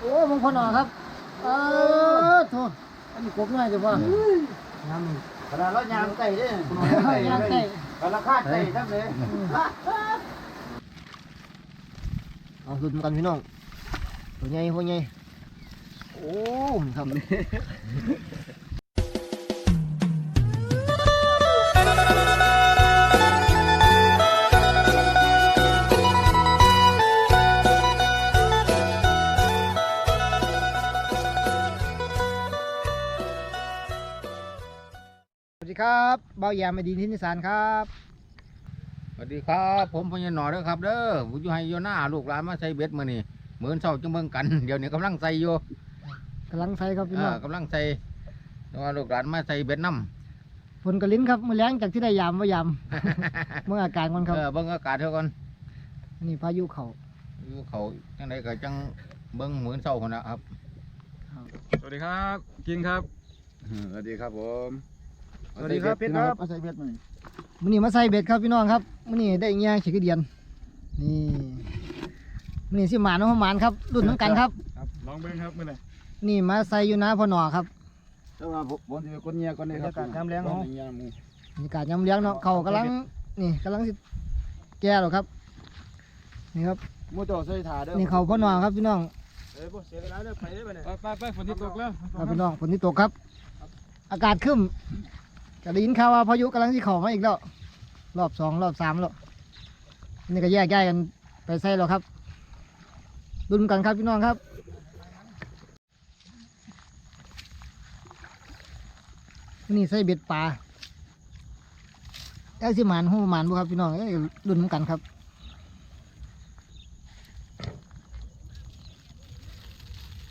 โอ้มึงพอหนอครับ เออโทษอันนี้กบง่ายจังวะน้ำมึงขนาดเรายางไก่เด้ย่างไก่ขนาดคาดไก่ทั้งเลยเอาสุดกันพี่น้องตัวใหญ่หัวใหญ่โอ้นี่ครับ ดีครับเบาแยามไม่ดีที่นิสานครับสวัสดีครับ ผมพญาหนอเด้อครับเด้อผู้อยู่ให้โยหน้าลูกหลานมาใส่เบ็ดมื้อนี้เหมือนเช้าจังเบิ่งกันเดี๋ยวนี้กำลังใส่อยู่กำลังใส่ครับพี่เอน้อองกำลังใส่แต่ว่าลูกหลานมาใส่เบ็ดน้ฝนกระลิ้นครับมือแรงจากที่ได้ยามว่ายามำเมื่ออาการมันครับเออเบิ่งอากาศเท่ากันนี่พายุเขาอยู่เขาจังไดก็จังเบิ่งเหมือนเช้าคนนะครับ สวัสดีครับกินครับสวัสดีครับผม สวัสดีครับเพชรครับ มาใส่เบ็ดหน่อยมื่อนี้มาใส่เบ็ดครับพี่น้องครับมื่อนี้ได้เงี้ยขี้กระเดียนนี่มื่อนี้สิหมานน้องหมานครับรุ่นน้ำกันครับลองเบิ้งครับมื่อไหร่นี่มาใส่อยู่นะพ่อหนอครับแต่ว่าผมผมจะเป็นคนเงียคนนี้ครับบรรยากาศยามแลงขเนาะเงียหมู่บรรยากาศยามเลี้ยงเนาะเขากำลังนี่กำลังสิแก่หรอครับนี่ครับหมู่เจ้าใส่ถาเด้อนี่เขาพ่อหนอครับพี่น้องเอ้ยบ่เสียเวลาเด้อไปเด้อไปเนี่ยไปไปฝนที่ตกแล้วครับพี่น้องฝนที่ตกครับ อากาศขึ้น ก็ได้ยินข่าวว่าพายุกำลังที่เข้ามาอีกแล้ว รอบสองรอบสามแล้วนี่ก็แยกย้ายกันไปใส่แล้วครับรุนกันครับพี่น้องครับนี่ใส่เบ็ดปลาเอ้ยสิหมานหูหมานบุครับพี่น้องเอ้ยรุนเหมือนกันครับ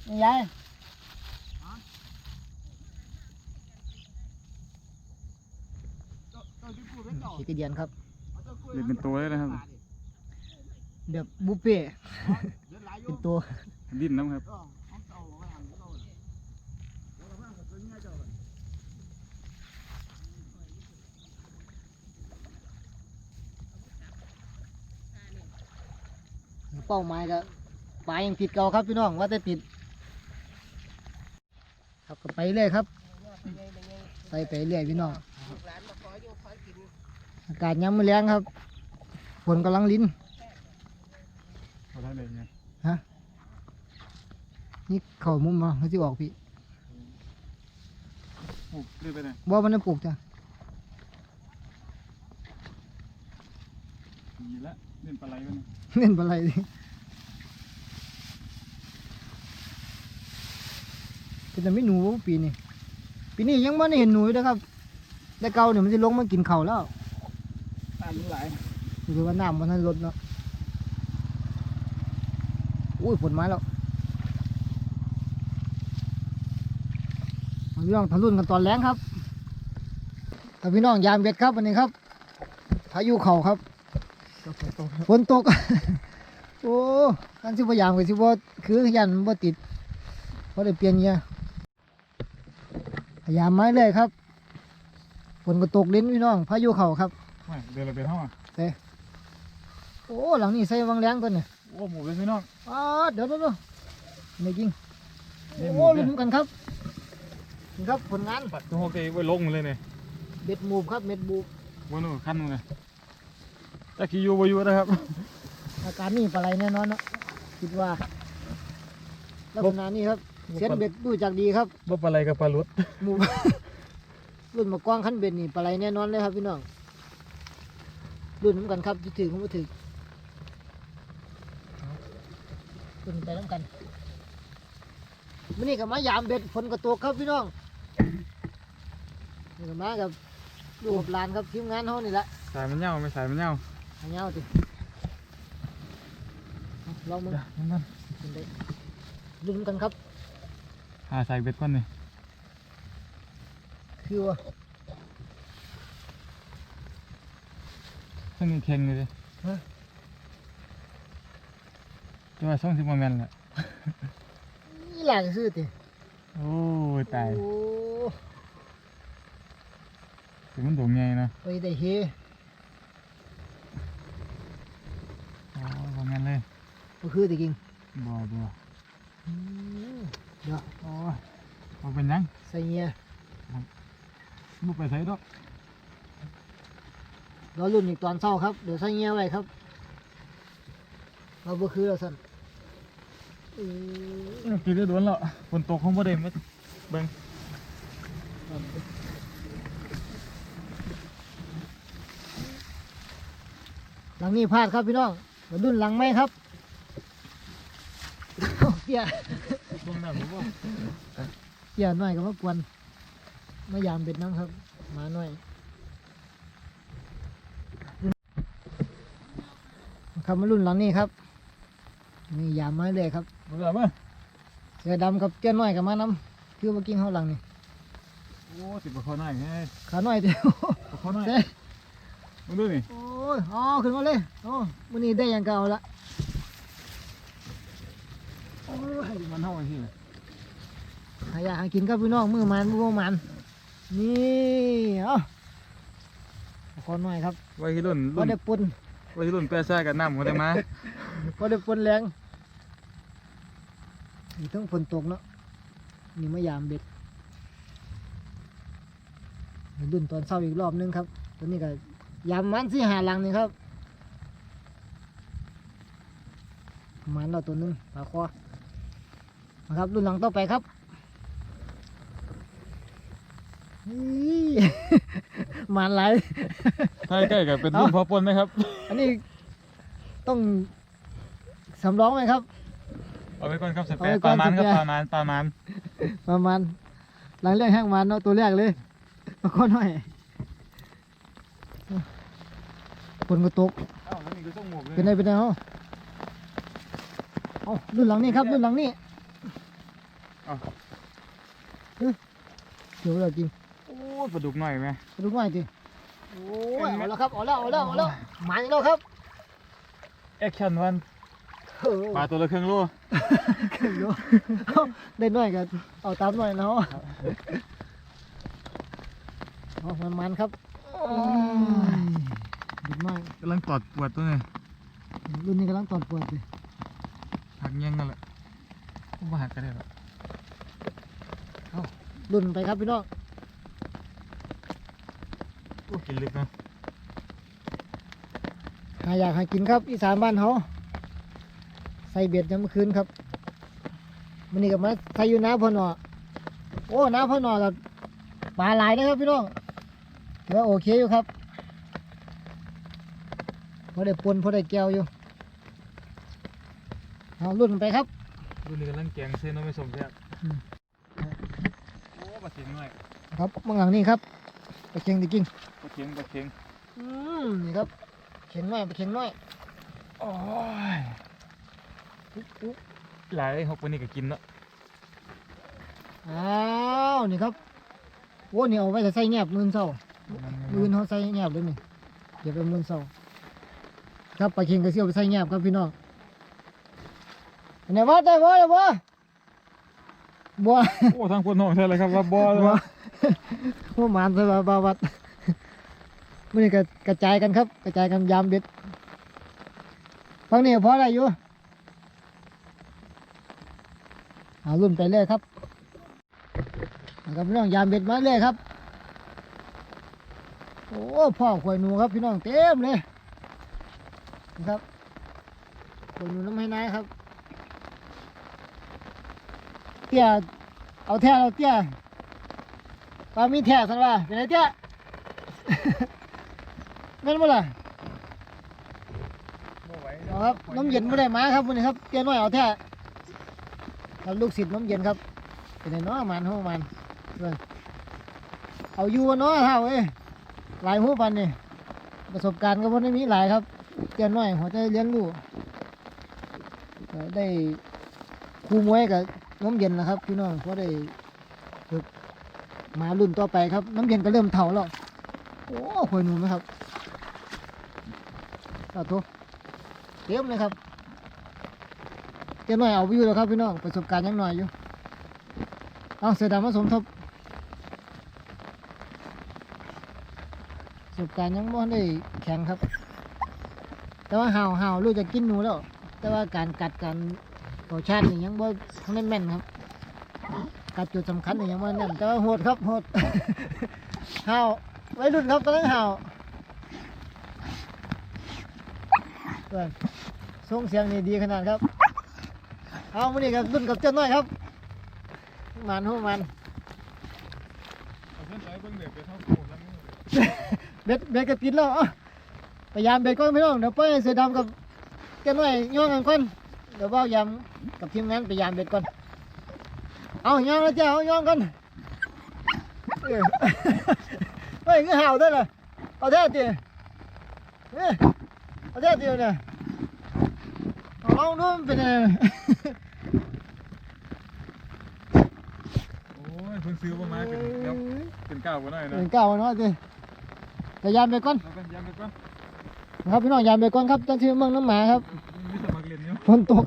นี่ยาย ขี้กระเดียนครับเล่นเป็นตัวเลยนะครับ แบบบุฟเฟ่เป็นตัวดิ้นน้ำครับเป้าหมายก็ปลายยังติดเก่าครับพี่น้องว่าแต่ติด ครับก็ไปเรื่อยครับใส่ไปเรื่อยพี่น้อง อากาศยามมื้อแรงครับฝนกำลังลิ้นเอาได้เลยไงนี่เข่ามุมมาเขาจะออกพี่โอ้เลื่อนไปเลยบ่มันได้ปลูกจ้ะมีละเล่นปลาไหลกันเล่นปลาไหลดิเป็นแต่ไม่หนูบ่ปีนี้ปีนี้ยังไม่ได้เห็นหนูเลยนะครับ แต่เก่าเนี่ยมันจะลงมากินเข่าวแล้ว ตามไหลคือว่าน้ำมันทันลดเนาะอุ้ยฝนมาแล้วเอาพี่น้องทะลุนกันตอนแรงครับถ้าพี่น้องยามเบ็ดครับวันนี้ครับพายุเข่าครับฝนตก โอ้กันสิบยามกับสิบคือยันบ่ติดเพราะได้เปลี่ยนเงี้ยพยายามไม้เลยครับฝนก็ตกลิ้นพี่น้องพายุเข่าครับ ไม่เดินเราไปห้องอะโอ้หลังนี้ใส่วังแรงตัวเนี่ยโอ้หมูเป็นพี่น้องอ๋อเดี๋ยวเดี๋ยวเดี๋ยวไม่จริงนี่หมูโอ้เป็ลุ้นนกันครับนี่ครับผลงานปัดตัวโอเคไว้ลงเลยเนี่ยเบ็ดมูบครับเบ็ดบูบวันนู้นขั้นเลยแต่ขี่อยู่บ่อยู่นะครับ อาการนี่ปลาไหลแน่นอนเนาะคิดว่าลักษณะนี้ครับเสียนเบ็ดดูจากดีครับบ่ปลาไหลกับปลาลุดหมูรุ่นมากว้างขั้นเบ็ดนี่ปลาไหลแน่นอนเลยครับพี่น้อง รุ่นน้ำกันครับจะถือเขาไม่ถือรุ่นไปน้ำกันมื่อนี้ก็มายามเบ็ดฝนกระตกครับพี่น้องนี่ก็มากับลูกกับหลานครับทีมงานเขานี่แหละสายมันเน่าไม่สายมันเน่าหางเงาติเอาลองมึงนั่นเป็นได้ลุ้นกันครับหาสายเบ็ดก่อนนี่คือว่า เครื่องนี้แข็งเลยดิจะว่าส่งสิบโมเมนต์แหละนี่หลานซื้อติโอ้ยตายโอ้ถึงมันโด่งใหญ่นะไปได้เฮโอ้โมเมนต์เลยก็คือแตะกิงบ่บ่อืมเดี๋ยวโอ้ยมันเป็นหยังใส่เงียบ่ไปไสดอก รอรุ่นอีกตอนเช้าครับ เดี๋ยวใส่เงียไว้ครับ เราบ่คือเราสั่นอือกินได้โดนแล้วฝนตกคงบ่ได้มาเบิ่งหลังนี้พลาดครับพี่น้องมาดุนหลังไหมครับเตี้ยเบิ่งแล้วผมว่าเตี้ยหน่อยก็มากวนมายามเบ็ดน้ำครับ มาหน่อย ครับมารุ่นหลังนี้ครับนี่ยามไม้เลยครับบ่ได้มาเสือดำกับเตี้ยน้อยกับมาน้ำคือมากินข้าวหลังนี่โอ้สิบ่เข้าหน้าไงขาน้อยเดียวบ่เข้าหน้าเซ่มึงดูนี่โอ้ยอ๋อขึ้นมาเลยโอ้วันนี้ได้อยังเก่าละโอ้ยมันเฮาไอ้ที่หาอยากหากินครับพี่น้องมือมันมือบ่มันนี่เอ้าขอหน่อยครับไว้ที่รุ่นพอรุ่นได้ปุ่นไว้ที่รุ่นแปะซ่ากับน้ำหัวได้มาพอได้ปุ่นแรงนี่ต้องฝนตกเนาะนี่มายามเบ็ดนี่ดุนตอนเช้าอีกรอบนึงครับตอนนี้ก็ยามมันสี่หาหลังนี่ครับมันเราตัวหนึงปลาคอนะครับรุ่นหลังต่อไปครับ อี้มันไหลายใกล้ใกล้กับเป็นรุ่นเอ้าพอปนนะครับ อันนี้ต้องสำรองไหมครับ เอาไว้ก่อนครับสเอาแปะไว้ปก่อลานมันครับสแปะปลามันปลามันประมาณหลังแรกแห้งมันเนาะตัวแรกเลยแล้วก็น้อยฝนก็ตกเอ้าแล้วนี่ก็ต้องหมวกเลยเป็นไงเป็นไงเฮาเอารุ่นหลังนี้ครับรุ่นหลังนี้เฮ้ยเดี๋ยวเราจริงโอ้ย ปลาดุกหน่อยไหมไปดูหน่อยสิโอ้ยเอาแล้วครับเอาแล้วเอาแล้วเอาแล้วหมันแล้วครับแอคชั่นวันโอ้โหปลาตัวละครึ่งโลขึ้นอยู่เอาได้หน่อยกันเอาตามหน่อยเนาะเอามันมันๆครับดีมากกำลังตอดปวดตัวนี้รุ่นนี้กำลังตอดปวดเลยหักเงี้ยงกันแหละบ่หักกันได้หรอกรุ่นไปครับพี่น้องโอ้กินลึกเนาะหาอยากหากินครับ อีสานบ้านเขาใส่เบ็ดยามมื้อคืนครับมันนี่กับมาใส่อยู่น้าพ่อหนอโอ้น้าพ่อหนอกับปลาหลายนะครับพี่น้องถือว่าโอเคอยู่ครับพอได้ปนพอได้แก้วอยู่เอารุ่นไปครับรุ่นนี้กำลังแกงเส้นน้ำไม่สมแซ่บอืมโอ้ปลาเสียงหน่อยครับมังหลังนี่ครับ ไปเคียงตะกิ้งปลาเข็งปลาเข็งอืมนี่ครับเข็งน้อยไปเข็งน้อยโอ้ยหลายหกวันนี้ก็กินเนาะอ้าวนี่ครับโอ้นี่เอาไว้จะใส่แงบมือเศร้ามือเขาใส่แงบเลยนี่เดี๋ยวไปมือเศร้าครับไปเข็งก็เสียวไปใส่แงบครับพี่น้องอันไหนว่าได้บ่ได้บ่ บ่โอ้ทางคนห้องใช่เลยครับว่าบ่เลยบ่วะหัวหมานใส่บาบาวัดมื่อนี้ก็กระจายกันครับ กระจายกันยามเบ็ดฟังนี่พอได้อยู่เอารุ่นไปเลยครับเอาครับพี่น้องยามเบ็ดมาเลยครับ โอ้พ่อขวยหนูครับพี่น้องเต็มเลยนะครับขวยหนูน้ำให้นายครับ เตี้ยเอาแท้เอาเตี้ยปลามีแท้สันว่าเป็นไงเตี้ยแม่นบ่ล่ะบ่ไหวเอาครับน้ำเย็นไม่ได้มาครับวันนี้ครับเตี้ยน้อยเอาแท้ครับลูกศิษย์น้ำเย็นครับเป็นไงเนาะมันหัวมันเบิ่งเอาอยู่เนาะเท่าเอ้ยหลายหัวปันนี่ประสบการณ์ก็บ่ได้มีหลายครับเตี้ยน้อยหัวใจเลี้ยงลูกก็ได้ครูมวยกับ น้ำเย็นนะครับ พี่น้องเพราะได้ฝึกมารุ่นต่อไปครับ น้ำเย็นก็เริ่มเท่าแล้วโอ้คอยหนูไหมครับเอาทุเต็มเลยครับเตี้ยน้อยเอาไปอยู่แล้วครับพี่น้องประสบการณ์ยังหน้อยอยู่เอาเสือดำมาสมทบประสบการณ์ยังไม่ได้แข็งครับ แต่ว่าห่าวห่าวรู้จะกินหนูแล้ว แต่ว่าการกัดการ ต่อชาตินี่ยังบ่ทันได้แม่นครับกัดจุดสำคัญอย่างมันนั่นแต่ว่าโหดครับโหดห่าวไว้รุ่นครับกำลังห่าวเพื่อนส่งเสียงนี่ดีขนาดครับเอามานี่กับรุ่นกับเจ้าน้อยครับมันหัวมันเอาเส้นสายเบิ่งเด็กไปเท่าโคตรแล้วนี่เบ็ดเบ็ดก็ติดแล้วเอ้าพยายามเบ็ดก็ไม่ต้องเดี๋ยวไปเสือดำกับเจ้าน้อยย่องกันก่อน เดี๋ยวเบ้ายำกับทีมงานพยายามเบ็ดก่อน เอาย่องแล้วเจ้าเอาย่องกันเออเฮ้ยคือเห่าด้วยเหรอเอาแท้ตีเอ้ยเอาแท้ตีเนี่ยเอาลองดูมันเป็นยังไงโอ้ยเพิ่งซื้อมามาเป็นเดี๋ยวเป็นก้าวบ่ได้นะเป็นเก่าเนาะตีพยายามเบ็ดก่อนเอาไปยามไปก่อนนะครับพี่น้องยามเบ็ดก่อนครับตั้งชื่อเมืองน้ำหมาครับมีสมัครเรีย นอยู่ฝนตก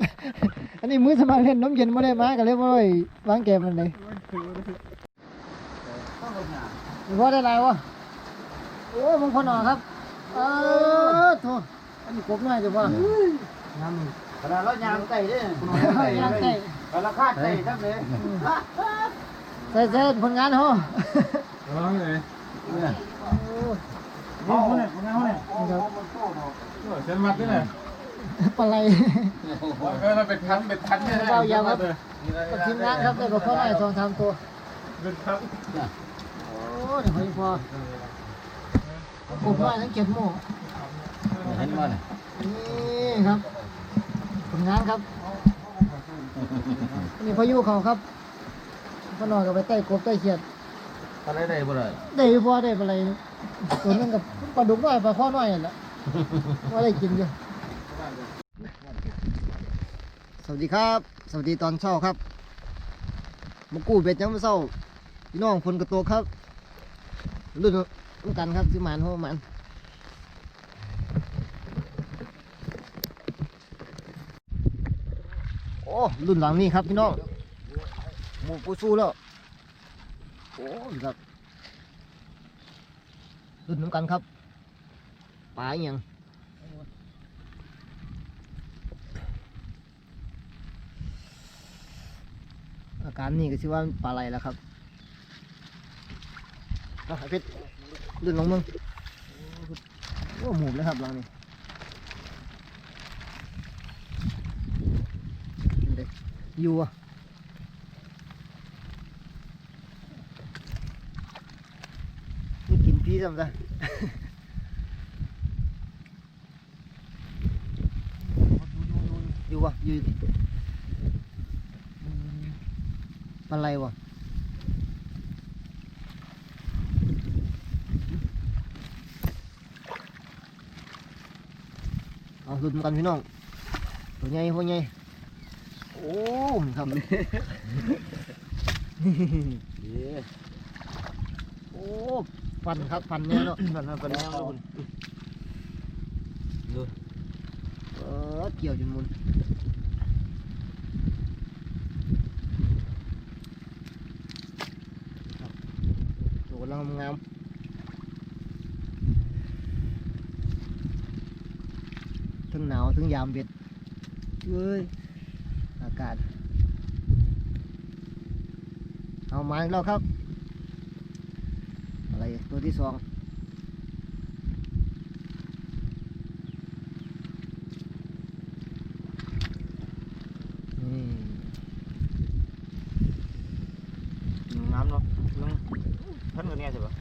อันนี้มือสมัครเล่นน้ำเย็นไม่ได้มาก็เลยไม่ได้วางเกมมันเลยโอ้ยถือว่าได้มีพ่อได้ไรวะโอ้มึงพอหนอครับ เออโทอันนี้กบหน้อยจังวะน้ำขนาดเรายางไก่เด้อคุณน้อยยางเลยไก่ขนาคาดไก่ทั้งเลยใส่ใส่ผลงานเหรอร้องเลยเนี่ยเอาเนี่ยครับโอ้ยเส้นมัดนี่แหละ ปลาไหลเออเราเป็นพันเป็นพันเนี่ยเบายาวครับกับทีมงานครับได้บอกพ่อหน่อยสองสามตัวเป็นพันโอ้เดี๋ยวพอพอกบน้อยทั้งเจ็ดโมงเห็นบ่เนี่ยนี่ครับผลงานครับอันนี่พายุเขาครับพ่อหน่อยก็ไปใต้กบใต้เขียดตอนได้ได้บ่ได้ได้พอได้ปลาไหลตัวนึงกับปลาดุกน้อยปลาข้อน้อยนั่นแหละว่าได้กินอยู่ สวัสดีครับ สวัสดีตอนเช้าครับมากู้เบ็ดยังไม่เช้าพี่น้องคนกระโตกครับรุ่นรุ่นกันครับสิหมันหัวมันโอ้รุ่นหลังนี่ครับพี่น้องหมูปูสู้แล้วโอ้ครับรุ่นน้ำกันครับปลาอหยัง อาการนี่ก็ชื่อว่าปลาไหลแล้วครับเอาเพชรรุ่นลงมึงโอ้หมูเลยครับหลังนี้อยู่อะนี่กินพี่ทำไงอยู่วะอยู่ดิอืม ปลาไหลวะเอาหลุดมากันพี่น้องตัวใหญ่ตัวใหญ่โอ้ครับโอ้ฟันครับฟันเนี่ยเนาะฟันฟันเนี่ยเนาะคุณดูเออเกี่ยวจนมุน งงามทั้งหนาวทั้งยามเบ็ดเว้ยอากาศ เอามาอีกแล้วครับ อะไรตัวที่สองนี่ น้ำเนาะน้องท่านคนนี้ใช่ปะ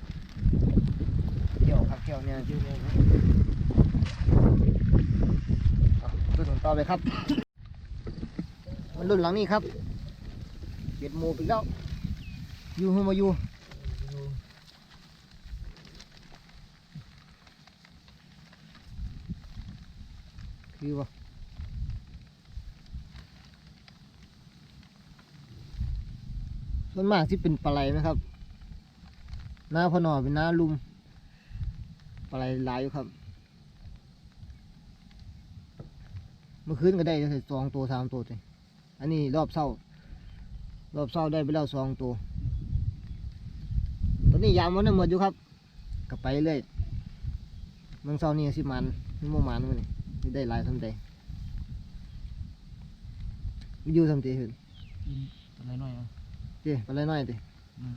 เกี่ยวครับเกี่ยวเนี่ยชื่อเนี่ยเอาตัวต่อไป ครับ มันรุ่นหลังนี้ครับเบียดหมูอีกแล้วอยู่หัวมาอยู่คือวะส่วนมากที่เป็นปลาไหลนะครับหน้าพอนอเป็นหน้าลุมปลาไหลหลายอยู่ครับ เมื่อคืนก็ได้ได้สองตัวสามตัวเลยอันนี้รอบเศร้ารอบเศร้าได้ไปแล้วสองตัว ตอนนี้ยามวันนึงหมดอยู่ครับก็ไปเรื่อยเมืองเศร้านี่สิมันนี่โมมันมันนี่นี่ได้หลายทำใจวิดีโอทำใจเห็นอะไรหน่อยเจ้ปลาไหลน้อยดิ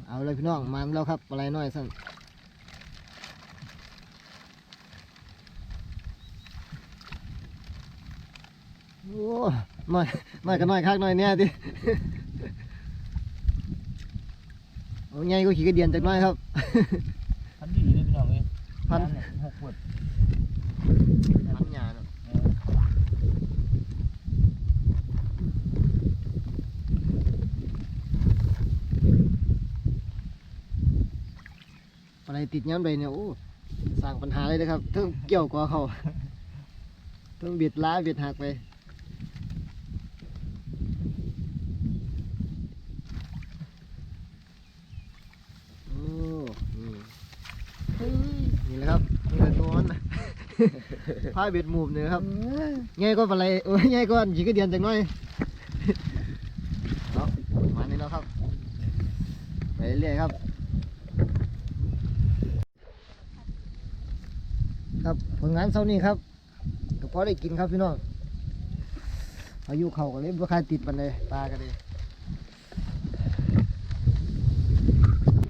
เอาเลยพี่น้องมาแล้วครับปลาไหลน้อยสั่น โอ้น้อยน้อยก็น้อยคักน้อยเนี่ยดิเอาไงก็ขี่กระเดียนจากหน้อยครับ พันดีเลยพี่น้องเอ้ยพันหกขวดพันหยาเนาะอะไรติดย้ำใดเนี่ยโอ้สร้างปัญหาเลยนะครับเทั้งเกี่ยวกับเขาเทั้งเบียดล้าเบียดหักไปโอ้นี่เฮ้ย นี่แหละครับนี่แหละตัวมันนะผ้าเบ็ดหมูบเนี่ยครับง่ายก็อะไรโอ้ยง่ายก็ขี่กระเดียนจากหน้อยเอามานี่แล้วครับไปเรื่อยๆครับ ครับผลงานเช้านี้ครับก็พอได้กินครับพี่น้องอายุเขาก็เลยบ่ค่อยติดปันเลยปลากันเลย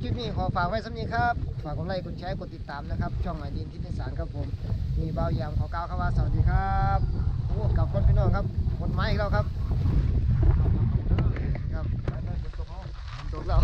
คลิปนี้ขอฝากไว้สำนี้ครับ ฝากกดไลค์กดแชร์กดติดตามนะครับ ช่องหมายดินทิศสารครับผม มีเบาอย่างขอก้าวครับว่าสวัสดีครับโอ้กับคนพี่น้องครับคนไม้เราแล้วครับครับตกแเรา